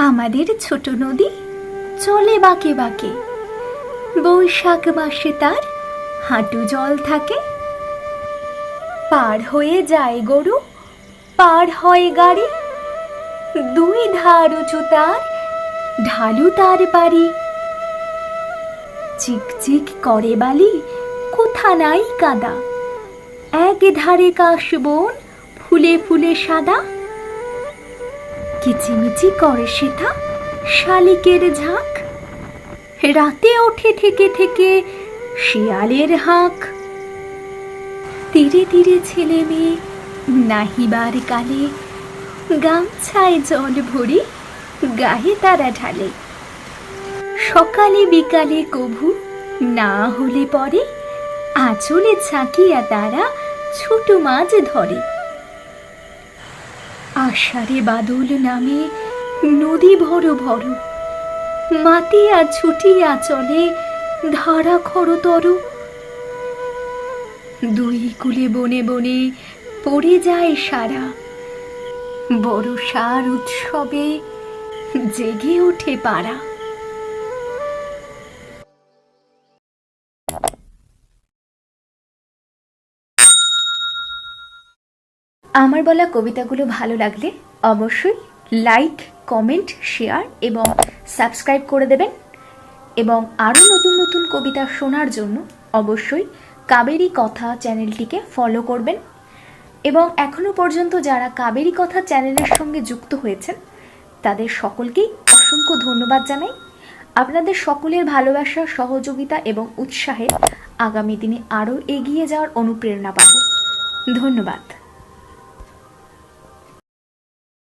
আমাদের ছোট নদী চলে বাঁকে বাঁকে। বৈশাখ মাসে তার হাঁটু জল থাকে। পার হয়ে যায় গরু, পার হয় গাড়ি। দুই ধার উঁচু তার, ঢালু তার বাড়ি। চিকচিক করে বালি, কোথা নাই কাদা। এক ধারে কাশ বন, ফুলে ফুলে সাদা। কিচিমিচি করে সেটা? শালিকের ঝাঁক? রাতে ওঠে থেকে থেকে শিয়ালের হাঁক। তীরে তীরে ছেলে মেয়ে নাহিবার কালে গামছায় জল ভরি গায়ে তারা ঢালে। সকালে বিকালে কভু না হলে পরে আঁচলে ছাকিয়া তারা ছোট মাছ ধরে। আষাঢ়ে বাদল নামে, নদী ভর ভর। মাতিয়া ছুটিয়া চলে, ধারা খরতর। দুই কুলে বনে বনে পড়ে যায় সারা। বড় সার উৎসবে জেগে ওঠে পাড়া। আমার বলা কবিতাগুলো ভালো লাগলে অবশ্যই লাইক কমেন্ট শেয়ার এবং সাবস্ক্রাইব করে দেবেন। এবং আরও নতুন নতুন কবিতা শোনার জন্য অবশ্যই কাবেরী কথা চ্যানেলটিকে ফলো করবেন। এবং এখনও পর্যন্ত যারা কাবেরী কথা চ্যানেলের সঙ্গে যুক্ত হয়েছেন, তাদের সকলকেই অসংখ্য ধন্যবাদ জানাই। আপনাদের সকলের ভালোবাসা, সহযোগিতা এবং উৎসাহে আগামী দিনে আরও এগিয়ে যাওয়ার অনুপ্রেরণা পাব। ধন্যবাদ।